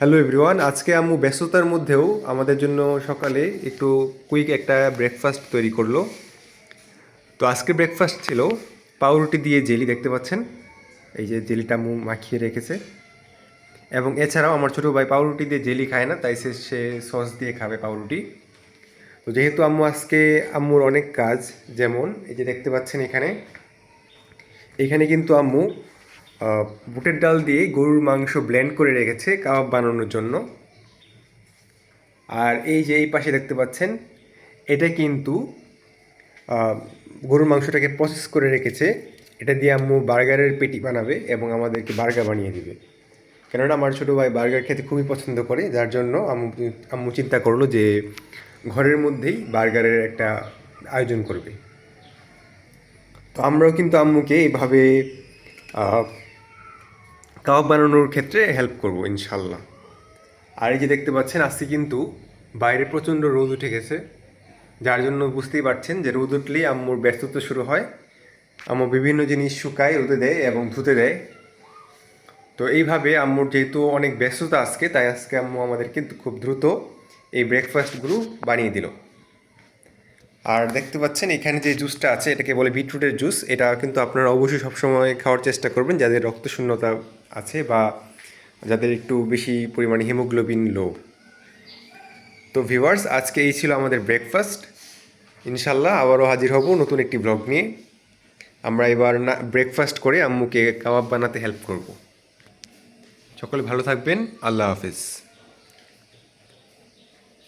Hello everyone আজকে আম্মু ব্যস্ততার মধ্যেও আমাদের জন্য সকালে একটু কুইক একটা ব্রেকফাস্ট তৈরি করল। তো আজকে ব্রেকফাস্ট ছিল পাউরুটি দিয়ে জেলি, দেখতে পাচ্ছেন? এই যে জেলিটা আম্মু মাখিয়ে রেখেছে। এবং এছাড়াও আমার ছোটো ভাই পাউরুটি দিয়ে জেলি খায় না, তাই সে সে সস দিয়ে খাবে পাউরুটি। তো যেহেতু আম্মু আজকে, আম্মুর অনেক কাজ, যেমন এই যে দেখতে পাচ্ছেন এখানে। এখানে কিন্তু আম্মু বুটের ডাল দিয়ে গরুর মাংস ব্লেন্ড করে রেখেছে কাবাব বানানোর জন্য। আর এই যে এই পাশে দেখতে পাচ্ছেন এটা কিন্তু গরুর মাংসটাকে প্রসেস করে রেখেছে। এটা দিয়ে আম্মু বার্গারের পেটি বানাবে এবং আমাদেরকে বার্গার বানিয়ে দিবে। কেননা আমার ছোটো ভাই বার্গার খেতে খুবই পছন্দ করে যার জন্য আম্মু আম্মু চিন্তা করল যে ঘরের মধ্যেই বার্গারের একটা আয়োজন করবে। তো আমরাও কিন্তু আম্মুকে এইভাবে আহ, কাবাব বানানোর ক্ষেত্রে হেল্প করব, ইনশাল্লাহ। আর এই যে দেখতে পাচ্ছেন, আজকে কিন্তু বাইরে প্রচণ্ড রোদ উঠে গেছে। যার জন্য বুঝতেই পারছেন যে রোদ উঠলেই আম্মুর ব্যস্ততা শুরু হয়। আম্মু বিভিন্ন জিনিস শুকায়, রোদে দেয় এবং ধুতে দেয়। তো এইভাবে আম্মুর যেহেতু অনেক ব্যস্ততা আজকে, তাই আজকে আম্মু আমাদের কিন্তু খুব দ্রুত এই ব্রেকফাস্টগুলো বানিয়ে দিল। আর দেখতে পাচ্ছেন, এখানে যে জুসটা আছে, এটাকে বলে বিটরুটের জুস এটা কিন্তু আপনারা অবশ্যই সবসময় খাওয়ার চেষ্টা করবেন, যাদের রক্তশূন্যতা আছে বা যাদের একটু বেশি পরিমাণে হিমোগ্লোবিন লো তো ভিউয়ার্স আজকে এই ছিল আমাদের ব্রেকফাস্ট ইনশাল্লাহ আবারও হাজির হব নতুন একটি ব্লগ নিয়ে। আমরা এবার না ব্রেকফাস্ট করে আম্মুকে কাবাব বানাতে হেল্প করব। সকলে ভালো থাকবেন, আল্লাহ হাফিজ।